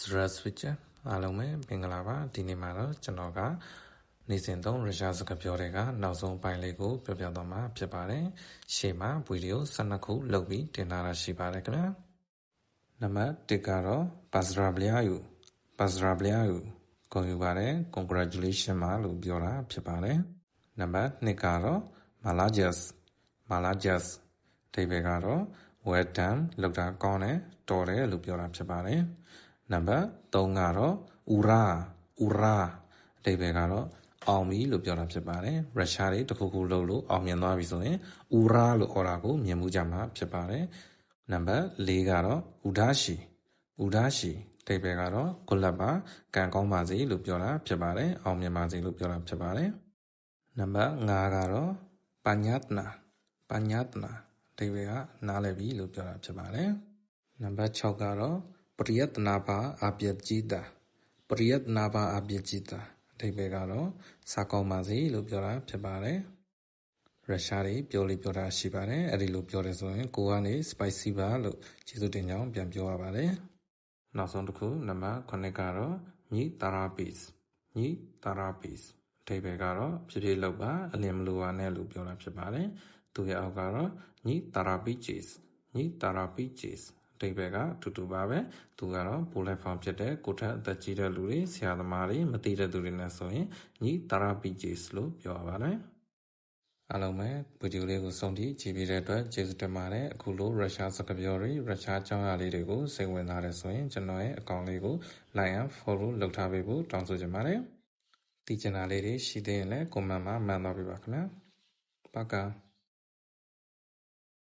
Здравствуйте အားလုံးပဲမင်္ဂလာပါဒီနေ့မှာတော့ကျွန်တော်ကနေ့စဉ်သုံးရုရှားစကားပြောတွေကနောက်ဆုံးပိုင်းလေးကိုပြောပြသွားမှာဖြစ်ပါတယ်ရှေ့မှာဗီဒီယို12ခုလုပ်ပြီးတင်ထားတာရှိပါတယ်ခင်ဗျာနံပါတ်1ကတော့ Поздравляю Поздравляю ကိုယူပါတယ် Congratulation ပါလို့ပြောတာဖြစ်ပါတယ်နံပါတ်2ကတော့ Молодец Молодец အဓိပ္ပာယ်ကတော့ well done လောက်တာကောင်းတယ်တော်တယ်လို့ပြောတာဖြစ်ပါတယ် နံပါတ်3ကတော့ဥရာဥရာအဓိပ္ပာယ်ကတော့အောင်ပြီလို့ပြောတာဖြစ်ပါတယ်ရုရှားတွေတခုခုလုပ်လို့အောင်မြင်သွားပြီဆိုရင်ဥရာလို့ခေါ်တာကိုမြင်မှုကြမှာဖြစ်ပါတယ်နံပါတ်4ကတော့ဥဒါရှိဥဒါရှိအဓိပ္ပာယ်ကတော့ကုလပ်ပါကံကောင်းပါစေလို့ပြောတာဖြစ်ပါတယ်အောင်မြင်ပါစေလို့ပြောတာဖြစ်ပါတယ်နံပါတ်5ကတော့ပညာတနာပညာတနာအဓိပ္ပာယ်ကနားလည်ပြီလို့ပြောတာဖြစ်ပါတယ်နံပါတ်6ကတော့ Priyatnabha Avyajita Priyatnabha Avyajita အဓိပ္ပာယ်ကတော့ စားကောင်းပါစေလို့ပြောတာဖြစ်ပါတယ်။ရုရှားတွေပြောလေပြောတာရှိပါတယ်။အဲဒီလိုပြောတယ်ဆိုရင်ကိုကနေ spicy ပါလို့ကျေးဇူးတင်ကြောင်းပြန်ပြောရပါတယ်။နောက်ဆုံးတစ်ခုနံပါတ်9ကတော့ညီ therapist ညီ therapist အဓိပ္ပာယ်ကတော့ဖြစ်ဖြစ်လောက်ပါအလင်းမလိုပါနဲ့လို့ပြောတာဖြစ်ပါတယ်။သူရဲ့အောက်ကတော့ညီ therapist ညီ therapist အဓိပ္ပာယ်ကအတူတူပါပဲသူကတော့ပိုလက်ဖောင်ဖြစ်တဲ့ကိုထက်အသက်ကြီးတဲ့လူတွေဆရာသမားတွေမသိတဲ့သူတွေနဲ့ဆိုရင် ni therapist လို့ပြောရပါတယ်အားလုံးပဲဗီဒီယိုလေးကိုဆုံးထိကြည့်ပြီးတဲ့အတွက်ကျေးဇူးတင်ပါတယ်အခုလိုရုရှားစကားပြောတွေရုရှားအကြောင်းအရာလေးတွေကိုစိတ်ဝင်စားတယ်ဆိုရင်ကျွန်တော်ရဲ့အကောင့်လေးကို like and follow လုပ်ထားပေးဖို့တောင်းဆိုချင်ပါတယ်တည်ချင်တာလေးတွေရှိသေးရင်လည်း comment မှာမှန်သွားပေးပါခင်ဗျာပကာ